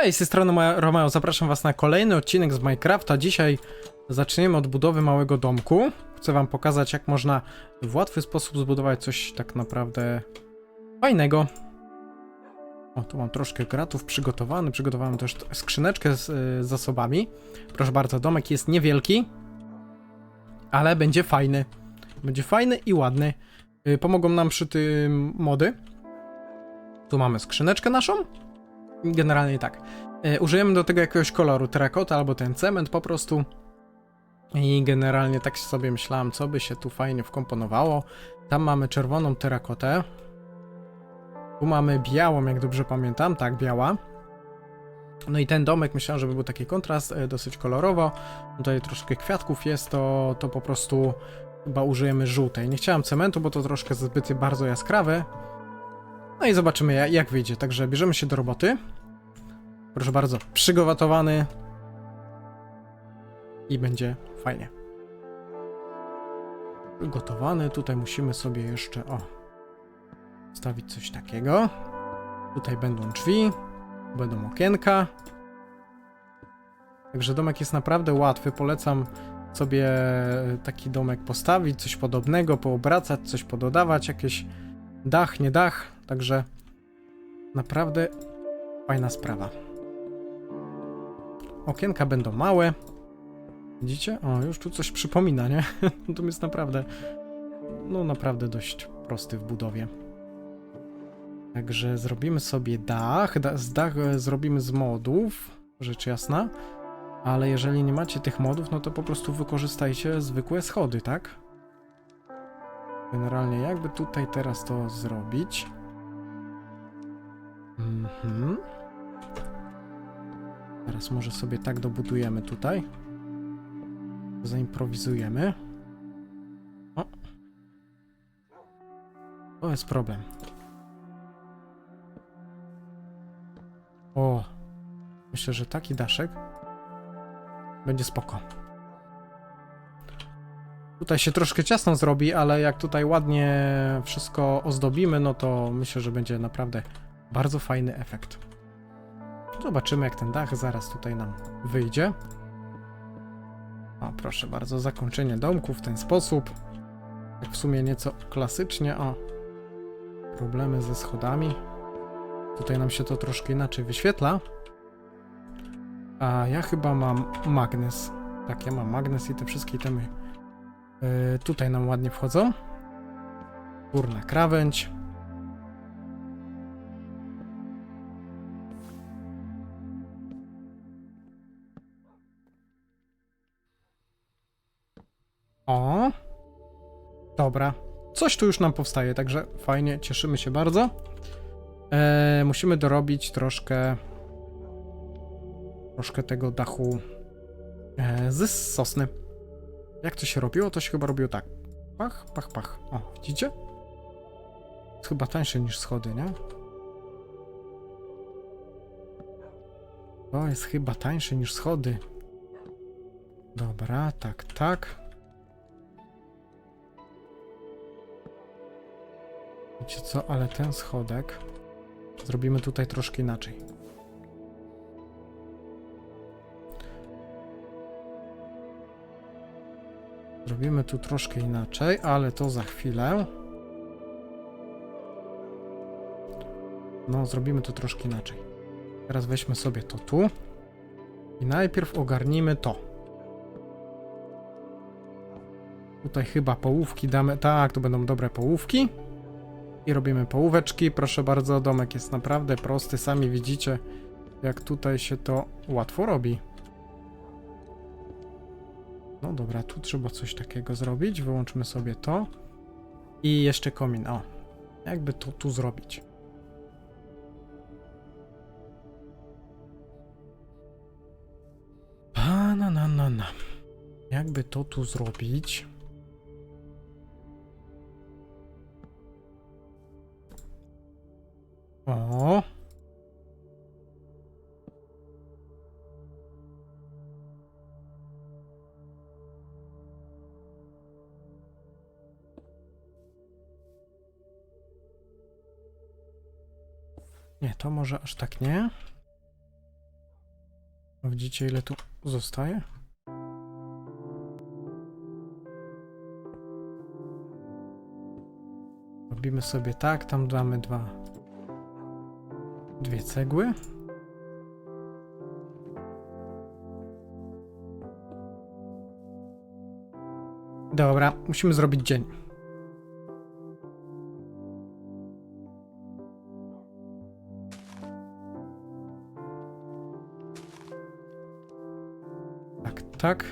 Cześć, z tej strony Romeo, zapraszam was na kolejny odcinek z Minecrafta. Dzisiaj zaczniemy od budowy małego domku. Chcę wam pokazać, jak można w łatwy sposób zbudować coś tak naprawdę fajnego. O, tu mam troszkę gratów przygotowany, przygotowałem też skrzyneczkę z y, zasobami. Proszę bardzo, domek jest niewielki, ale będzie fajny. Będzie fajny i ładny. Y, pomogą nam przy tym mody. Tu mamy skrzyneczkę naszą. Generalnie tak. E, użyjemy do tego jakiegoś koloru, terakota albo ten cement po prostu. I generalnie tak sobie myślałem, co by się tu fajnie wkomponowało. Tam mamy czerwoną terakotę. Tu mamy białą, jak dobrze pamiętam, tak, biała. No i ten domek myślałem, żeby był taki kontrast, e, dosyć kolorowo. Tutaj troszkę kwiatków jest, to, to po prostu chyba użyjemy żółtej. Nie chciałem cementu, bo to troszkę zbyt bardzo jaskrawe. No i zobaczymy ja- jak wyjdzie. Także bierzemy się do roboty. Proszę bardzo, przygotowany. I będzie fajnie. Przygotowany. Tutaj musimy sobie jeszcze, o, stawić coś takiego. Tutaj będą drzwi, będą okienka. Także domek jest naprawdę łatwy. Polecam sobie taki domek postawić, coś podobnego, poobracać, coś pododawać, jakieś dach, nie dach. Także naprawdę fajna sprawa. Okienka będą małe. Widzicie? O, już tu coś przypomina, nie? to jest naprawdę, no naprawdę dość prosty w budowie. Także zrobimy sobie dach. Da, z dach e, zrobimy z modów, rzecz jasna. Ale jeżeli nie macie tych modów, no to po prostu wykorzystajcie zwykłe schody, tak? Generalnie jakby tutaj teraz to zrobić? Mhm. Teraz może sobie tak dobudujemy tutaj. Zaimprowizujemy. O. To jest problem. O. Myślę, że taki daszek będzie spoko. Tutaj się troszkę ciasno zrobi, ale jak tutaj ładnie wszystko ozdobimy, no to myślę, że będzie naprawdę bardzo fajny efekt. Zobaczymy, jak ten dach zaraz tutaj nam wyjdzie. O, proszę bardzo, zakończenie domku w ten sposób. W sumie nieco klasycznie. O, problemy ze schodami. Tutaj nam się to troszkę inaczej wyświetla. A ja chyba mam magnes. Tak, ja mam magnes i te wszystkie temy yy, tutaj nam ładnie wchodzą. Górna krawędź. Dobra. Coś tu już nam powstaje, także fajnie, cieszymy się bardzo. E, musimy dorobić troszkę troszkę tego dachu e, z sosny. Jak to się robiło? To się chyba robiło tak. Pach, pach, pach. O, widzicie? Jest chyba tańsze niż schody, nie? To jest chyba tańsze niż schody. Dobra, tak, tak. Wiecie co, ale ten schodek zrobimy tutaj troszkę inaczej. Zrobimy tu troszkę inaczej, ale to za chwilę. No, zrobimy to troszkę inaczej. Teraz weźmy sobie to tu. I najpierw ogarnijmy to. Tutaj chyba połówki damy. Tak, to będą dobre połówki. I robimy połóweczki. Proszę bardzo, domek jest naprawdę prosty. Sami widzicie, jak tutaj się to łatwo robi. No dobra, tu trzeba coś takiego zrobić. Wyłączmy sobie to. I jeszcze komin. O, jakby to tu zrobić. Pana na na na. Jakby to tu zrobić? O. Nie, to może aż tak nie. Widzicie ile tu zostaje? Robimy sobie tak, tam damy dwa. Dwie cegły. Dobra, musimy zrobić dzień. Tak, tak.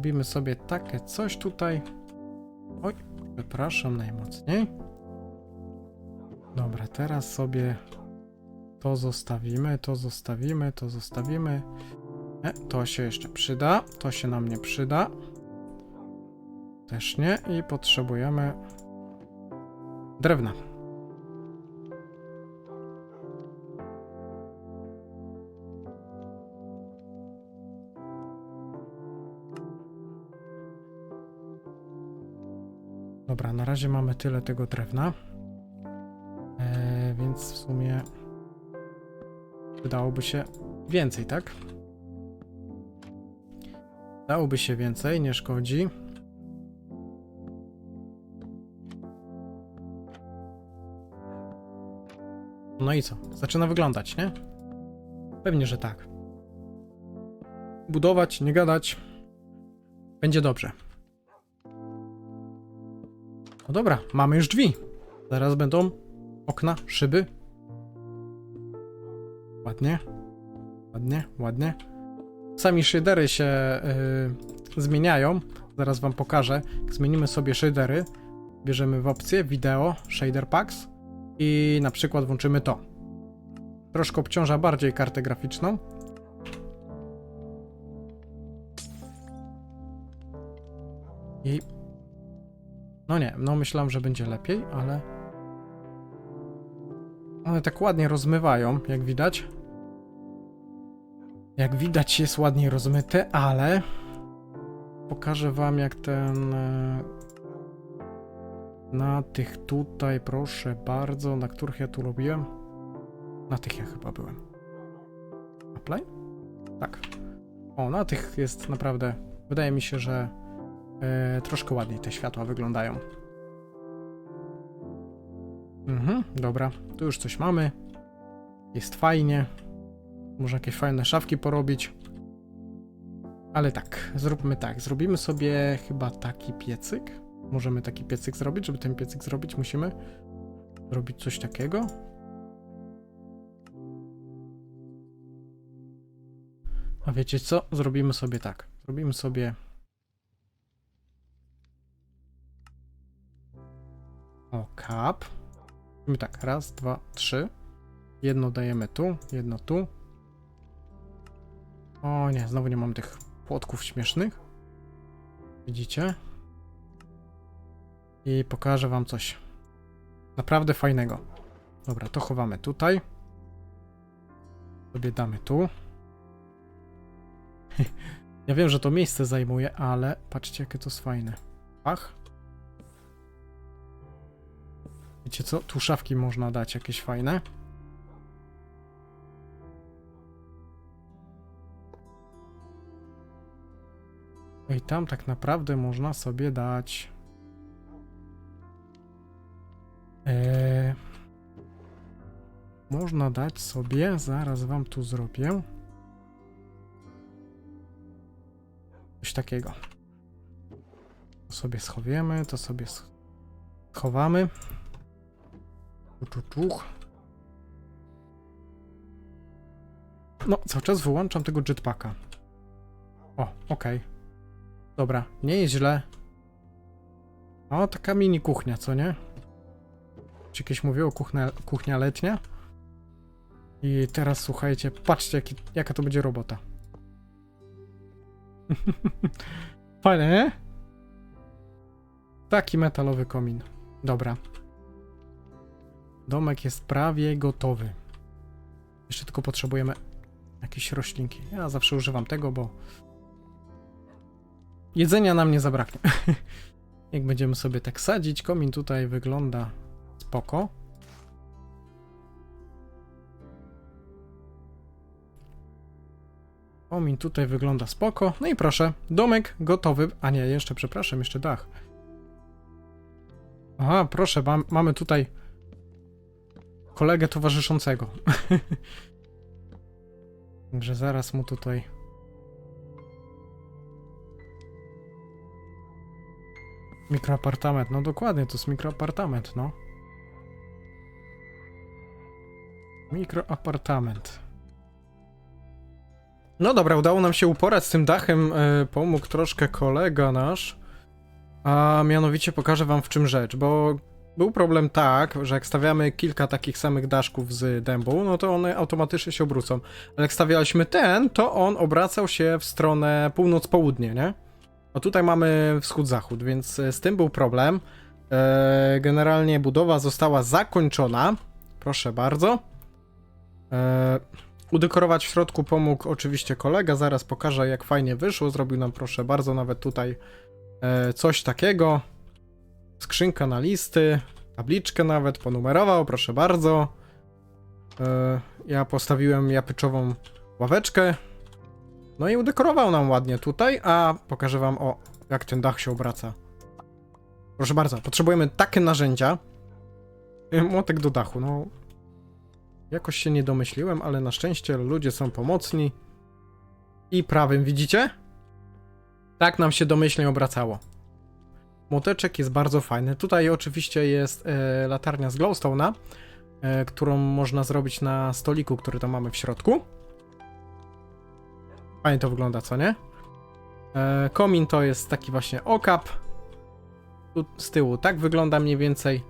Zrobimy sobie takie coś tutaj. Oj, przepraszam najmocniej. Dobra, teraz sobie to zostawimy, to zostawimy, to zostawimy. Nie, to się jeszcze przyda, to się nam nie przyda. Też nie i potrzebujemy drewna. Na razie mamy tyle tego drewna. Eee, więc w sumie wydałoby się więcej, tak? Dałoby się więcej, nie szkodzi. No i co? Zaczyna wyglądać, nie? Pewnie, że tak. Budować, nie gadać. Będzie dobrze. No dobra, mamy już drzwi. Zaraz będą okna, szyby. Ładnie. Ładnie, ładnie. Sami shadery się yy, zmieniają. Zaraz wam pokażę. Zmienimy sobie shadery, bierzemy w opcję wideo, shader packs i na przykład włączymy to. Troszkę obciąża bardziej kartę graficzną. I no nie, no myślałem, że będzie lepiej, ale one tak ładnie rozmywają, jak widać. Jak widać jest ładnie rozmyte, ale pokażę wam jak ten e, na tych tutaj, proszę bardzo, na których ja tu robiłem. Na tych ja chyba byłem. Apply? Tak. O, na tych jest naprawdę, wydaje mi się, że e, troszkę ładniej te światła wyglądają. Mhm, dobra, tu już coś mamy. Jest fajnie. Można jakieś fajne szafki porobić. Ale tak, zróbmy tak. Zrobimy sobie chyba taki piecyk. Możemy taki piecyk zrobić. Żeby ten piecyk zrobić, musimy zrobić coś takiego. A wiecie co? Zrobimy sobie tak. Zrobimy sobie. Kap. Robimy tak, raz, dwa, trzy. Jedno dajemy tu, jedno tu. O nie, znowu nie mam tych płotków śmiesznych. Widzicie? I pokażę wam coś naprawdę fajnego. Dobra, to chowamy tutaj. Sobie damy tu. Ja wiem, że to miejsce zajmuje, ale patrzcie, jakie to jest fajne. Ach. Wiecie co? Tu szafki można dać jakieś fajne. I tam tak naprawdę można sobie dać. Eee, można dać sobie, zaraz wam tu zrobię. Coś takiego. To sobie schowiemy, to sobie schowamy. Czuczuch. No, cały czas wyłączam tego jetpacka. O, okej. Dobra, nie jest źle. O, taka mini kuchnia, co nie? Czy jakieś mówiło kuchnia, kuchnia letnia? I teraz słuchajcie, patrzcie jaki, jaka to będzie robota. Fajne, nie? Taki metalowy komin. Dobra. Domek jest prawie gotowy. Jeszcze tylko potrzebujemy jakieś roślinki. Ja zawsze używam tego, bo jedzenia nam nie zabraknie. Jak będziemy sobie tak sadzić, komin tutaj wygląda spoko. Komin tutaj wygląda spoko. No i proszę, domek gotowy. A nie, jeszcze, przepraszam, jeszcze dach. Aha, proszę, mam, mamy tutaj kolegę towarzyszącego. Także zaraz mu tutaj. Mikroapartament, no dokładnie, to jest mikroapartament, no. Mikroapartament. No dobra, udało nam się uporać z tym dachem, e, pomógł troszkę kolega nasz. A mianowicie pokażę wam w czym rzecz, bo był problem tak, że jak stawiamy kilka takich samych daszków z dębu, no to one automatycznie się obrócą. Ale jak stawialiśmy ten, to on obracał się w stronę północ-południe, nie? A tutaj mamy wschód-zachód, więc e, z tym był problem. E, generalnie budowa została zakończona. Proszę bardzo. E, udekorować w środku pomógł oczywiście kolega, zaraz pokażę jak fajnie wyszło. Zrobił nam proszę bardzo nawet tutaj coś takiego. Skrzynka na listy, tabliczkę nawet ponumerował, proszę bardzo. E, ja postawiłem japyczową ławeczkę. No i udekorował nam ładnie tutaj, a pokażę wam o jak ten dach się obraca. Proszę bardzo, potrzebujemy takie narzędzia. E, Młotek do dachu, no. Jakoś się nie domyśliłem, ale na szczęście ludzie są pomocni. I prawym, widzicie? Tak nam się domyślnie obracało. Młoteczek jest bardzo fajny. Tutaj oczywiście jest e, latarnia z glowstone'a, e, którą można zrobić na stoliku, który tam mamy w środku. Fajnie to wygląda, co nie? E, komin to jest taki właśnie okap. Tu z tyłu tak wygląda mniej więcej.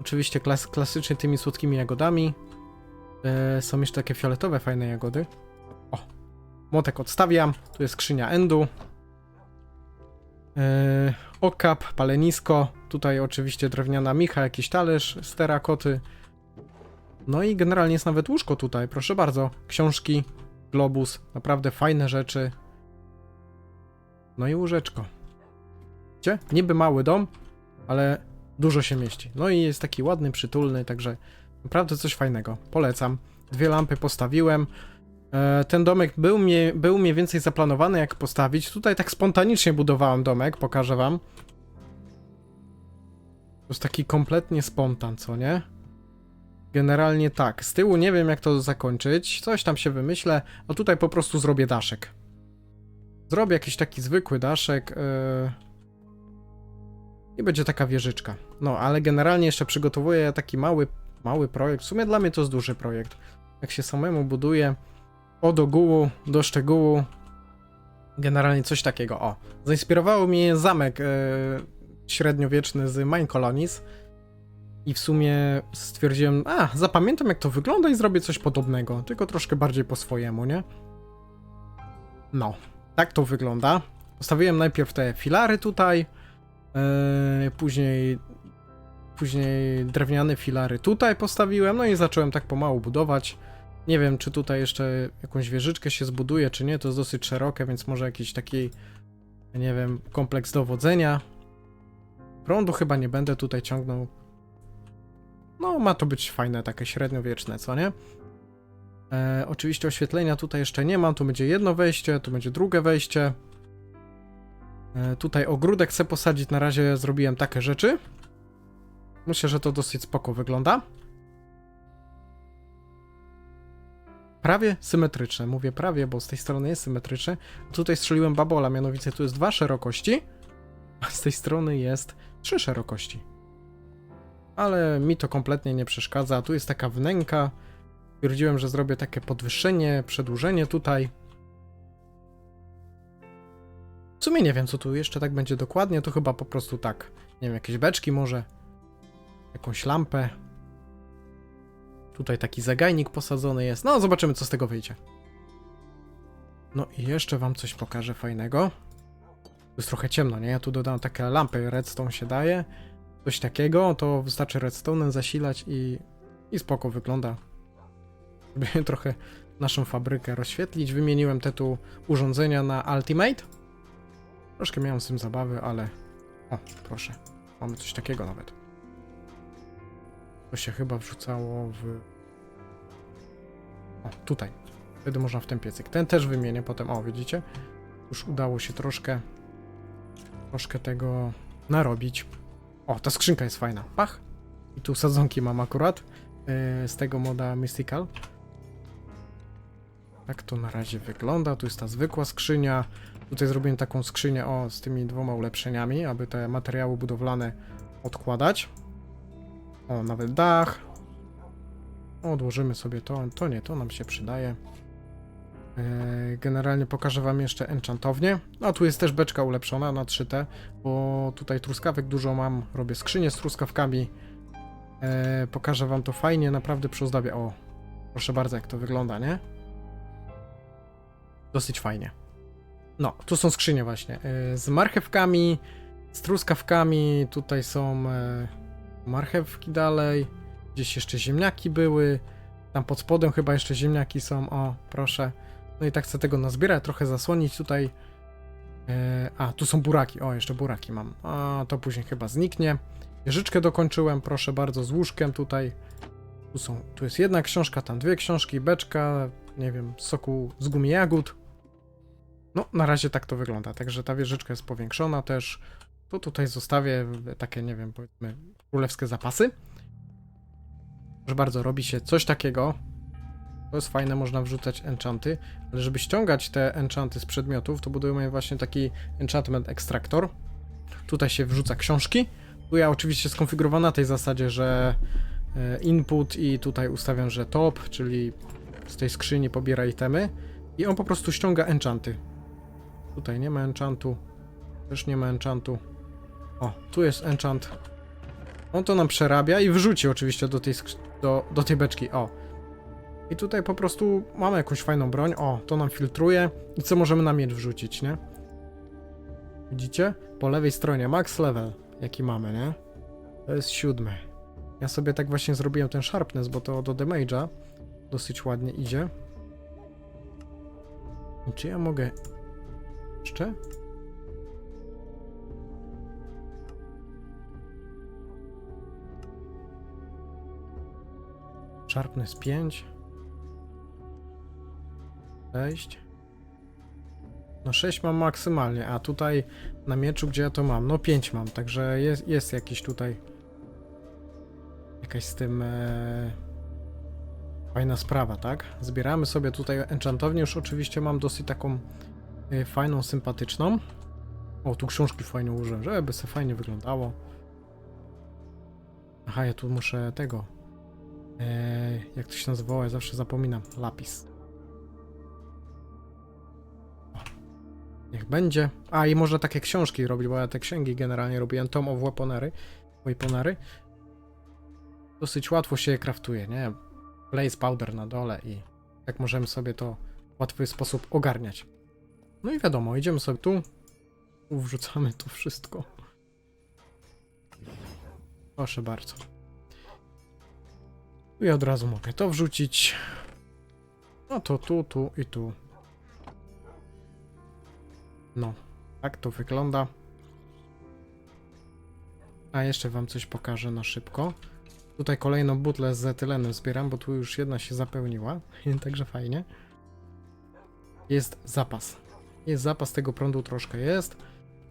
Oczywiście klas klasycznie tymi słodkimi jagodami. E, są jeszcze takie fioletowe, fajne jagody. O, młotek odstawiam. Tu jest skrzynia endu. E, okap, palenisko. Tutaj oczywiście drewniana micha, jakiś talerz z terakoty. No i generalnie jest nawet łóżko tutaj, proszę bardzo. Książki, globus, naprawdę fajne rzeczy. No i łóżeczko. Widzicie? Niby mały dom, ale dużo się mieści. No i jest taki ładny, przytulny, także naprawdę coś fajnego. Polecam. Dwie lampy postawiłem. E, Ten domek był, mie, był mniej więcej zaplanowany jak postawić. Tutaj tak spontanicznie budowałem domek, pokażę wam. To jest taki kompletnie spontan, co nie? Generalnie tak. Z tyłu nie wiem jak to zakończyć. Coś tam się wymyślę, a tutaj po prostu zrobię daszek. Zrobię jakiś taki zwykły daszek. Yy... I będzie taka wieżyczka. No, ale generalnie jeszcze przygotowuję taki mały, mały projekt. W sumie dla mnie to jest duży projekt. Jak się samemu buduje od ogółu do szczegółu. Generalnie coś takiego. O, zainspirowało mnie zamek e, średniowieczny z Mine Colonies. I w sumie stwierdziłem, a, zapamiętam jak to wygląda i zrobię coś podobnego, tylko troszkę bardziej po swojemu, nie? No, tak to wygląda. Postawiłem najpierw te filary tutaj, e, później później drewniane filary tutaj postawiłem, no i zacząłem tak pomału budować. Nie wiem, czy tutaj jeszcze jakąś wieżyczkę się zbuduje, czy nie, to jest dosyć szerokie, więc może jakiś taki, nie wiem, kompleks dowodzenia. Prądu chyba nie będę tutaj ciągnął. No, ma to być fajne, takie średniowieczne, co nie? E, oczywiście oświetlenia tutaj jeszcze nie mam, tu będzie jedno wejście, tu będzie drugie wejście. E, tutaj ogródek chcę posadzić, na razie zrobiłem takie rzeczy. Myślę, że to dosyć spoko wygląda. Prawie symetryczne. Mówię prawie, bo z tej strony jest symetryczne. Tutaj strzeliłem babola, mianowicie tu jest dwa szerokości, a z tej strony jest trzy szerokości. Ale mi to kompletnie nie przeszkadza. Tu jest taka wnęka. Stwierdziłem, że zrobię takie podwyższenie, przedłużenie tutaj. W sumie nie wiem, co tu jeszcze tak będzie dokładnie. To chyba po prostu tak. Nie wiem, jakieś beczki może. Jakąś lampę. Tutaj taki zagajnik posadzony jest. No, zobaczymy, co z tego wyjdzie. No i jeszcze wam coś pokażę fajnego. Tu jest trochę ciemno, nie? Ja tu dodam takie lampy, redstone się daje. Coś takiego, to wystarczy redstone'em zasilać i, i spoko wygląda. Żeby trochę naszą fabrykę rozświetlić. Wymieniłem te tu urządzenia na Ultimate. Troszkę miałem z tym zabawy, ale O, proszę. Mamy coś takiego nawet. To się chyba wrzucało w... O, tutaj. Wtedy można w ten piecyk. Ten też wymienię potem. O, widzicie? Już udało się troszkę... Troszkę tego narobić. O, ta skrzynka jest fajna. Pach! I tu sadzonki mam akurat. yy, z tego moda Mystical. Tak to na razie wygląda. Tu jest ta zwykła skrzynia. Tutaj zrobiłem taką skrzynię o z tymi dwoma ulepszeniami, aby te materiały budowlane odkładać. O, nawet dach. Odłożymy sobie to. To nie, to nam się przydaje. Eee, Generalnie pokażę wam jeszcze enchantownię. A tu jest też beczka ulepszona na 3T, bo tutaj truskawek dużo mam. Robię skrzynię z truskawkami. Eee, Pokażę wam to fajnie, naprawdę przy ozdobie. O, proszę bardzo, jak to wygląda, nie? Dosyć fajnie. No, tu są skrzynie właśnie. e, Z marchewkami, z truskawkami. Tutaj są e, marchewki dalej. Gdzieś jeszcze ziemniaki były. Tam pod spodem chyba jeszcze ziemniaki są. O, proszę. No i tak chcę tego nazbierać, trochę zasłonić tutaj. E, A, tu są buraki. O, jeszcze buraki mam. A, to później chyba zniknie. Wieżyczkę dokończyłem, proszę bardzo, z łóżkiem tutaj. Tu są, tu jest jedna książka, tam dwie książki, beczka, nie wiem, soku z gumi jagód. No, na razie tak to wygląda. Także ta wieżyczka jest powiększona też. To tutaj zostawię takie, nie wiem, powiedzmy, królewskie zapasy. Proszę bardzo, robi się coś takiego. To jest fajne, można wrzucać enchanty, ale żeby ściągać te enchanty z przedmiotów, to budujemy właśnie taki enchantment extractor. Tutaj się wrzuca książki. Tu ja oczywiście skonfigurowałem na tej zasadzie, że e, input i tutaj ustawiam, że top, czyli z tej skrzyni pobiera itemy i on po prostu ściąga enchanty. Tutaj nie ma enchantu. Też nie ma enchantu. O, tu jest enchant. On to nam przerabia i wrzuci oczywiście do tej, do, do tej beczki. O. I tutaj po prostu mamy jakąś fajną broń. O, to nam filtruje. I co możemy na miecz wrzucić, nie? Widzicie? Po lewej stronie max level, jaki mamy, nie? To jest siódmy. Ja sobie tak właśnie zrobiłem ten sharpness, bo to do damage'a dosyć ładnie idzie. Czy ja mogę jeszcze? Sharpness 5. 6. No 6 mam maksymalnie, a tutaj na mieczu gdzie ja to mam? No 5 mam, także jest, jest jakiś tutaj jakaś z tym e... fajna sprawa, tak? Zbieramy sobie tutaj enchantownię, już oczywiście mam dosyć taką e, fajną, sympatyczną. O, tu książki fajnie użyłem, żeby se fajnie wyglądało. Aha, ja tu muszę tego. E, jak to się nazywało? Ja zawsze zapominam. Lapis. O, niech będzie. A i można takie książki robić, bo ja te księgi generalnie robiłem. Tom of Weaponery. Weaponery. Dosyć łatwo się je kraftuje, nie? Blaze powder na dole i tak możemy sobie to w łatwy sposób ogarniać. No i wiadomo, idziemy sobie tu. Tu Wrzucamy to wszystko. Proszę bardzo. Ja od razu mogę to wrzucić. No to tu, tu i tu. No, tak to wygląda. A jeszcze wam coś pokażę na szybko. Tutaj kolejną butlę z etylenem zbieram, bo tu już jedna się zapełniła, także fajnie. Jest zapas. Jest zapas tego prądu troszkę jest.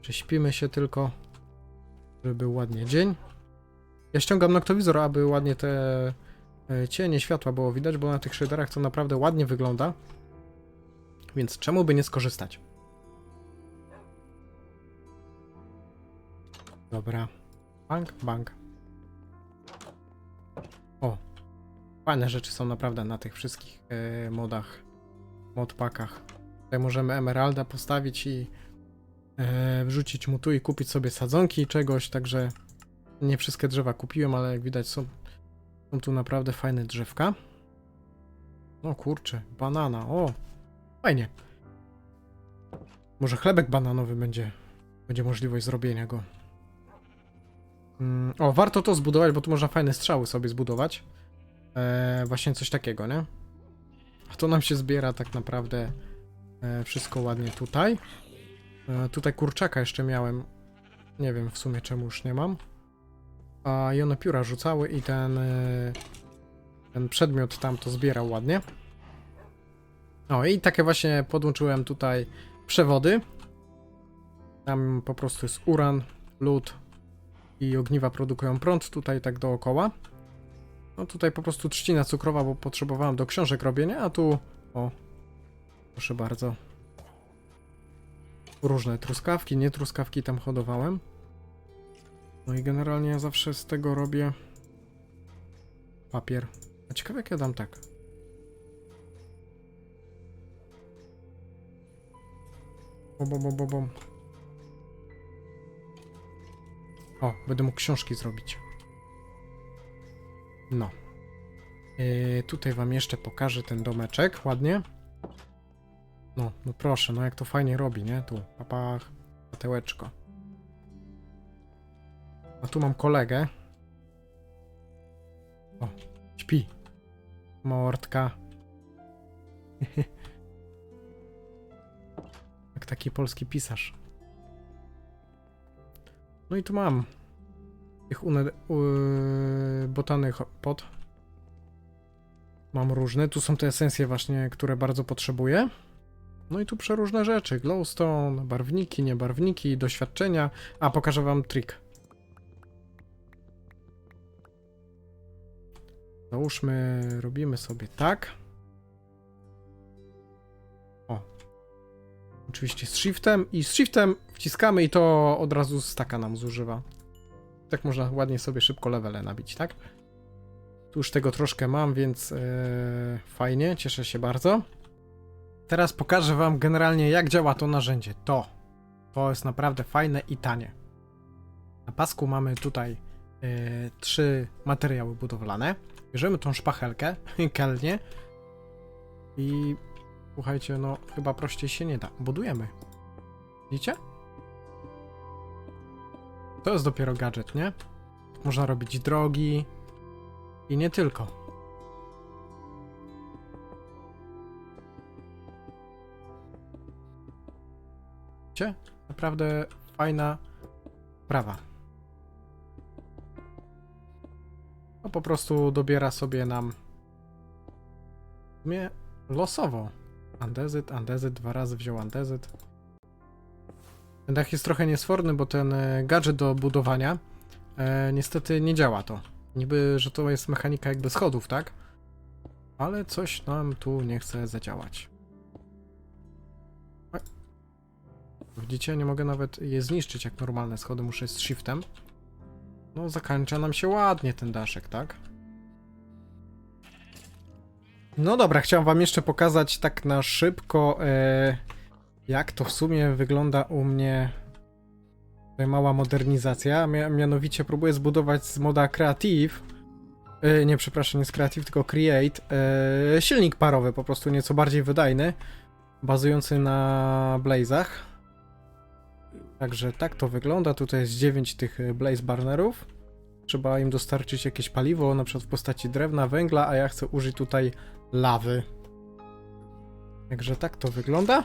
Prześpimy się tylko, żeby był ładnie dzień. Ja ściągam noktowizor, aby ładnie te cienie światła było widać, bo na tych shaderach to naprawdę ładnie wygląda. Więc czemu by nie skorzystać? Dobra. Bank, bank. O. Fajne rzeczy są naprawdę na tych wszystkich e, modach, modpackach. Tutaj możemy emeralda postawić i e, wrzucić mu tu i kupić sobie sadzonki czegoś, także nie wszystkie drzewa kupiłem, ale jak widać są, są tu naprawdę fajne drzewka. No kurczę, banana, o, fajnie. Może chlebek bananowy będzie, będzie możliwość zrobienia go. Mm, o, warto to zbudować, bo tu można fajne strzały sobie zbudować. E, właśnie coś takiego, nie? A to nam się zbiera tak naprawdę e, wszystko ładnie tutaj. E, tutaj kurczaka jeszcze miałem Nie wiem w sumie czemu już nie mam. A i one pióra rzucały i ten, y, ten przedmiot tam to zbierał ładnie. O i takie właśnie podłączyłem tutaj przewody. Tam po prostu jest uran, lód i ogniwa produkują prąd tutaj tak dookoła. No tutaj po prostu trzcina cukrowa, bo potrzebowałem do książek robienia, a tu o, proszę bardzo. Różne truskawki, nie truskawki tam hodowałem. No i generalnie ja zawsze z tego robię papier. A ciekawe jak ja dam tak. Bom, bom, bom, bom. O, będę mógł książki zrobić. No. Yy, tutaj wam jeszcze pokażę ten domeczek, ładnie. No, no proszę, no jak to fajnie robi, nie? Tu, papach, patełeczko. A tu mam kolegę. O, śpi. Mordka. Jak taki polski pisarz. No i tu mam tych u, botanych pot. Mam różne. Tu są te esencje właśnie, które bardzo potrzebuję. No i tu przeróżne rzeczy. Glowstone, barwniki, niebarwniki, doświadczenia. A, pokażę wam trik. Załóżmy, robimy sobie tak. O. Oczywiście z shiftem i z shiftem wciskamy i to od razu staka nam zużywa. Tak można ładnie sobie szybko levele nabić, tak? Tu już tego troszkę mam, więc yy, fajnie, cieszę się bardzo. Teraz pokażę wam generalnie jak działa to narzędzie. To. To jest naprawdę fajne i tanie. Na pasku mamy tutaj yy, trzy materiały budowlane. Bierzemy tą szpachelkę, kelnie i słuchajcie, no chyba prościej się nie da. Budujemy. Widzicie? To jest dopiero gadżet, nie? Można robić drogi i nie tylko. Widzicie? Naprawdę fajna prawa. No po prostu dobiera sobie nam w sumie losowo. Andezyt, andezyt, dwa razy wziął andezyt. Ten dach jest trochę niesforny, bo ten e, gadżet do budowania e, niestety nie działa to. Niby, że to jest mechanika jakby schodów, tak? Ale coś nam tu nie chce zadziałać. Widzicie, nie mogę nawet je zniszczyć jak normalne schody, muszę z shiftem. No, zakończa nam się ładnie ten daszek, tak? No dobra, chciałem wam jeszcze pokazać tak na szybko, e, jak to w sumie wygląda u mnie mała modernizacja. Mia mianowicie próbuję zbudować z moda Creative, e, nie przepraszam, nie z Creative, tylko Create, e, silnik parowy, po prostu nieco bardziej wydajny, bazujący na Blazach. Także tak to wygląda. Tutaj jest 9 tych e, Blaze Burnerów. Trzeba im dostarczyć jakieś paliwo, na przykład w postaci drewna, węgla, a ja chcę użyć tutaj lawy. Także tak to wygląda.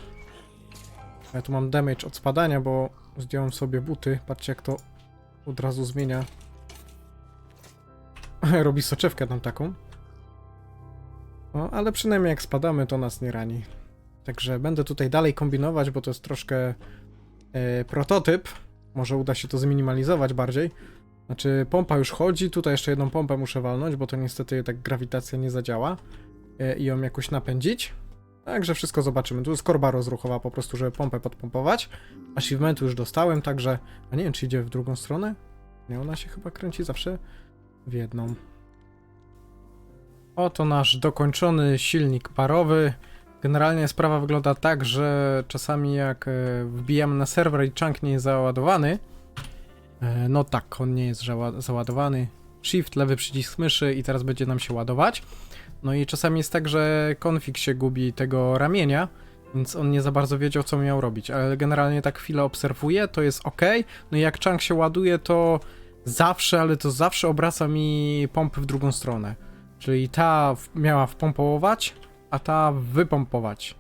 Ja tu mam damage od spadania, bo zdjąłem sobie buty. Patrzcie jak to od razu zmienia. Robi soczewkę tam taką. No, ale przynajmniej jak spadamy, to nas nie rani. Także będę tutaj dalej kombinować, bo to jest troszkę e, prototyp. Może uda się to zminimalizować bardziej. Znaczy, pompa już chodzi, tutaj jeszcze jedną pompę muszę walnąć, bo to niestety tak grawitacja nie zadziała e, i ją jakoś napędzić. Także wszystko zobaczymy. Tu jest korba rozruchowa po prostu, żeby pompę podpompować. Achievementu już dostałem, także... A nie wiem, czy idzie w drugą stronę? Nie, ona się chyba kręci zawsze w jedną. Oto nasz dokończony silnik parowy. Generalnie sprawa wygląda tak, że czasami jak e, wbijamy na serwer i chunk nie jest załadowany, e, no tak, on nie jest zała- załadowany. Shift, lewy przycisk myszy i teraz będzie nam się ładować. No i czasami jest tak, że konfig się gubi tego ramienia, więc on nie za bardzo wiedział, co miał robić, ale generalnie tak chwilę obserwuje, to jest ok. No i jak chunk się ładuje, to zawsze, ale to zawsze obraca mi pompy w drugą stronę. Czyli ta miała wpompować, a ta wypompować.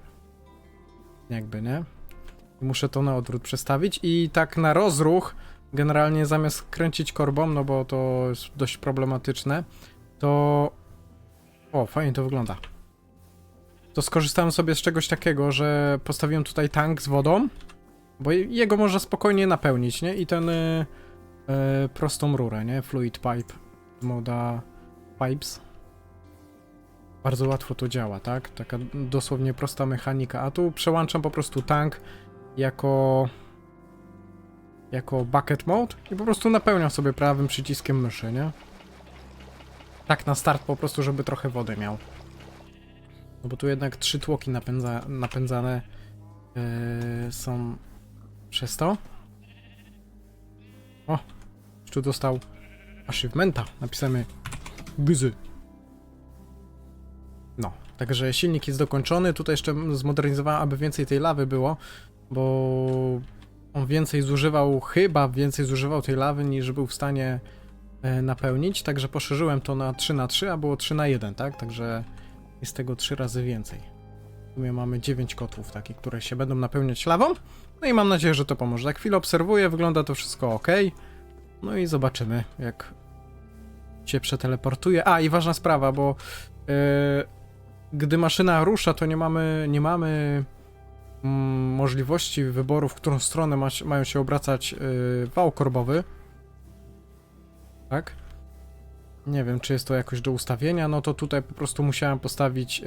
Jakby, nie? Muszę to na odwrót przestawić i tak na rozruch generalnie zamiast kręcić korbą, no bo to jest dość problematyczne, to... O, fajnie to wygląda. To skorzystałem sobie z czegoś takiego, że postawiłem tutaj tank z wodą, bo je- jego można spokojnie napełnić, nie? I ten y, y, prostą rurę, nie? Fluid pipe moda pipes. Bardzo łatwo to działa, tak? Taka dosłownie prosta mechanika. A tu przełączam po prostu tank jako jako bucket mode i po prostu napełniam sobie prawym przyciskiem myszy, nie? Tak na start po prostu, żeby trochę wody miał. No bo tu jednak trzy tłoki napędza, napędzane yy, są przez to. O, tu dostał achievementa. Napisamy gzy. Także silnik jest dokończony. Tutaj jeszcze zmodernizowałem, aby więcej tej lawy było, bo on więcej zużywał, chyba więcej zużywał tej lawy niż był w stanie e, napełnić, także poszerzyłem to na 3 na 3 a było 3 na 1 tak? Także jest tego 3 razy więcej. W sumie mamy 9 kotłów takich, które się będą napełniać lawą. No i mam nadzieję, że to pomoże. Tak chwilę obserwuję, wygląda to wszystko ok. No i zobaczymy, jak się przeteleportuje. A, i ważna sprawa, bo e, gdy maszyna rusza, to nie mamy, nie mamy mm, możliwości wyboru, w którą stronę ma, mają się obracać yy, wał korbowy. Tak? Nie wiem, czy jest to jakoś do ustawienia, no to tutaj po prostu musiałem postawić yy,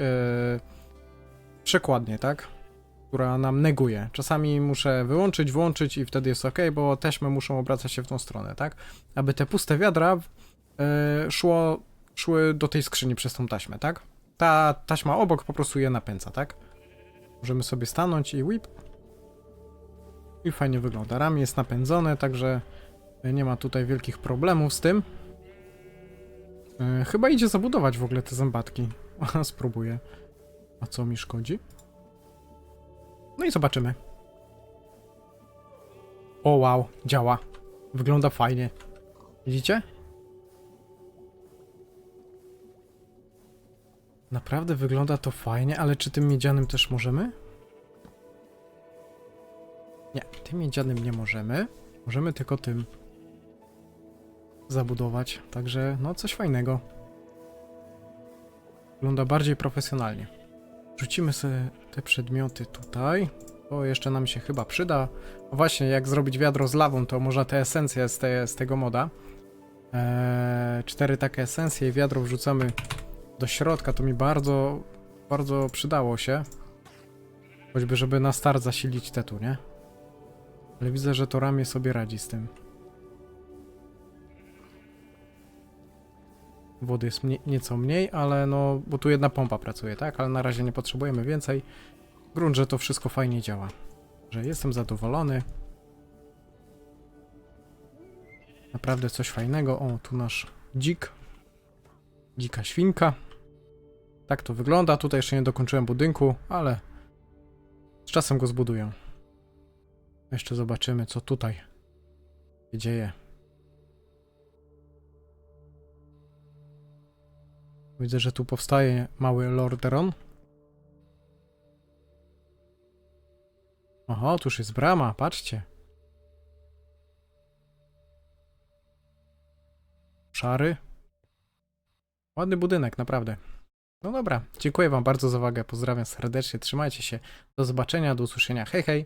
przekładnię, tak? Która nam neguje. Czasami muszę wyłączyć, włączyć i wtedy jest ok, bo taśmy muszą obracać się w tą stronę, tak? Aby te puste wiadra yy, szło, szły do tej skrzyni przez tą taśmę, tak? Ta taśma obok po prostu je napędza, tak? Możemy sobie stanąć i whip. I fajnie wygląda. Ramię jest napędzone, także nie ma tutaj wielkich problemów z tym. E, chyba idzie zabudować w ogóle te zębatki. Spróbuję. A co mi szkodzi? No i zobaczymy. O wow, działa. Wygląda fajnie. Widzicie? Naprawdę wygląda to fajnie, ale czy tym miedzianym też możemy? Nie, tym miedzianym nie możemy. Możemy tylko tym zabudować. Także, no, coś fajnego. Wygląda bardziej profesjonalnie. Rzucimy sobie te przedmioty tutaj. To jeszcze nam się chyba przyda. O właśnie, jak zrobić wiadro z lawą, to można te esencje z, te, z tego moda. Eee, cztery takie esencje i wiadro wrzucamy do środka, to mi bardzo, bardzo przydało się. Choćby, żeby na start zasilić te tu, nie? Ale widzę, że to ramię sobie radzi z tym. Wody jest nieco mniej, ale no, bo tu jedna pompa pracuje, tak? Ale na razie nie potrzebujemy więcej. Grunt, że to wszystko fajnie działa. Że jestem zadowolony. Naprawdę coś fajnego. O, tu nasz dzik. Dzika świnka. Tak to wygląda. Tutaj jeszcze nie dokończyłem budynku, ale z czasem go zbuduję. Jeszcze zobaczymy, co tutaj się dzieje. Widzę, że tu powstaje mały Lorderon. Oho, tuż jest brama, patrzcie. Szary. Ładny budynek, naprawdę. No dobra, dziękuję wam bardzo za uwagę, pozdrawiam serdecznie, trzymajcie się, do zobaczenia, do usłyszenia, hej hej!